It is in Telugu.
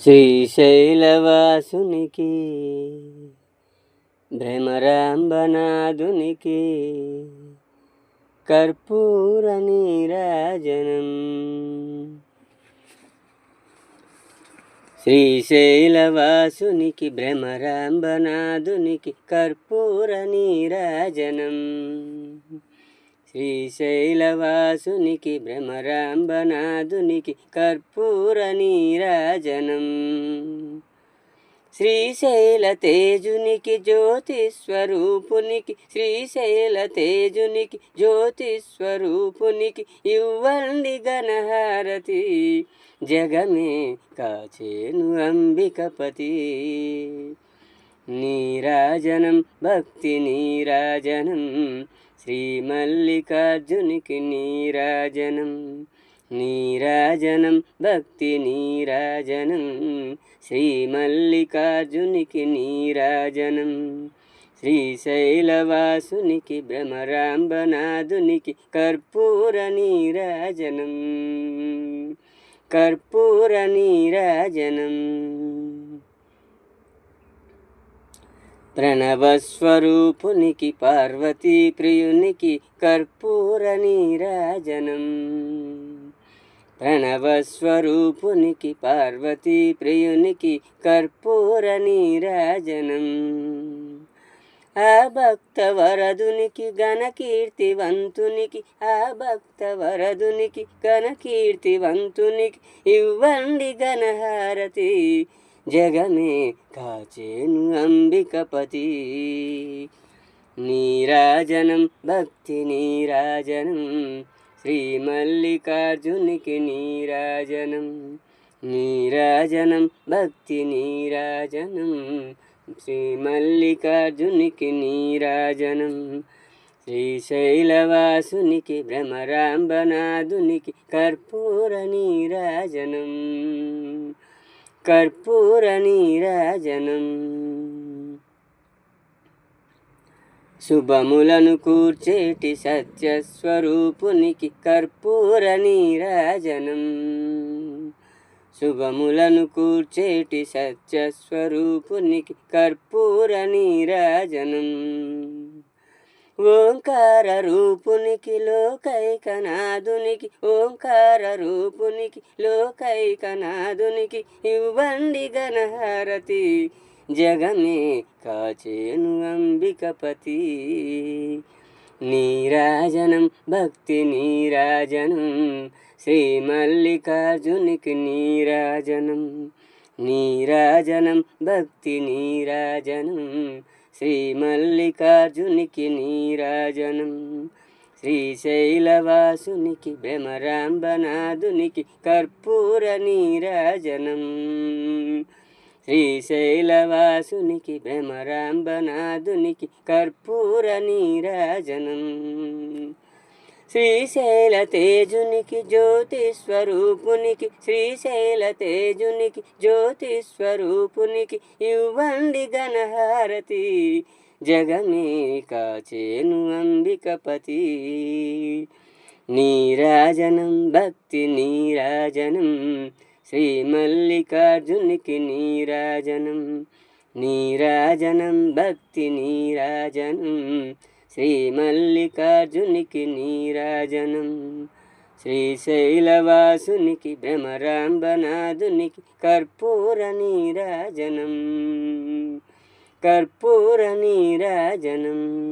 శ్రీశైలవాసునికి భ్రమరాంబనాథునికి కర్పూర నీరాజనం. శ్రీశైలవాసునికి భ్రమరాంబనాథునికి కర్పూర నీరాజనం. శ్రీశైలవాసునికి భ్రమరాంబనాథునికి కర్పూర నీరాజనం. శ్రీశైల తేజునికి జ్యోతి స్వరూపునికి శ్రీశైల తేజునికి జ్యోతి స్వరూపునికి ఇవ్వండి గణహారతి జగమే కాచేను అంబికపతి. నీరాజనం భక్తి నీరాజనం శ్రీ మల్లికార్జునికి నీరాజనం నీరాజనం భక్తి నీరాజనం. శ్రీ మల్లికార్జునికి నీరాజనం శ్రీశైలవాసునికి భ్రమరాంబనాథునికి కర్పూర నీరాజనం. కర్పూర నీరాజనం. ప్రణవస్వరూపునికి పార్వతీ ప్రియునికి కర్పూర నీరాజనం. ప్రణవస్వరూపునికి పార్వతీ ప్రియునికి కర్పూర నీరాజనం. ఆ భక్త వరదునికి ఘనకీర్తివంతునికి ఆ భక్త వరదునికి ఘనకీర్తివంతునికి ఇవ్వండి ఘనహారతి. జగమే కాచేను అంబికపతి. నీరాజనం భక్తి నీరాజనం శ్రీ మల్లికార్జునికి నీరాజనం. నీరాజనం భక్తి నీరాజనం శ్రీ మల్లికార్జునికి నీరాజనం. శ్రీశైలవాసునికి భ్రమరాంబనాథునికి కర్పూర నీరాజనం. కర్పూర నీరాజనం. శుభములను కూర్చేటి సత్యస్వరూపునికి కర్పూర నీరాజనం. శుభములను కూర్చేటి సత్యస్వరూపునికి కర్పూర నీరాజనం. ఓంకార రూపునికి లోకైకనాథునికి ఓంకార రూపునికి లోకైకనాథునికి ఇవ్వండి గణహారతి జగమే కాచేను అంబికపతి. నీరాజనం భక్తి నీరాజనం శ్రీ మల్లికార్జునికి నీరాజనం. నీరాజనం భక్తి నీరాజనం శ్రీ మల్లికార్జునికి నీరాజనం శ్రీశైలవాసునికి భ్రమరాంబనాథునికి కర్పూర నీరాజనం శ్రీశైలవాసునికి భ్రమరాంబనాథునికి కర్పూర నీరాజనం. శ్రీశైల తేజునికి జ్యోతి స్వరూపునికి శ్రీశైల తేజునికి జ్యోతి స్వరూపునికి ఇవ్వండి గణహారతి జగమే కాచేను అంబికపతి. నీరాజనం భక్తి నీరాజనం. శ్రీ మల్లికార్జునికి నీరాజనం. నీరాజనం భక్తి నీరాజనం. శ్రీ మల్లికార్జునికి నీరాజనం. శ్రీశైలవాసునికి భ్రమరాంబనాథునికి కర్పూర నీరాజనం. కర్పూర నీరాజనం.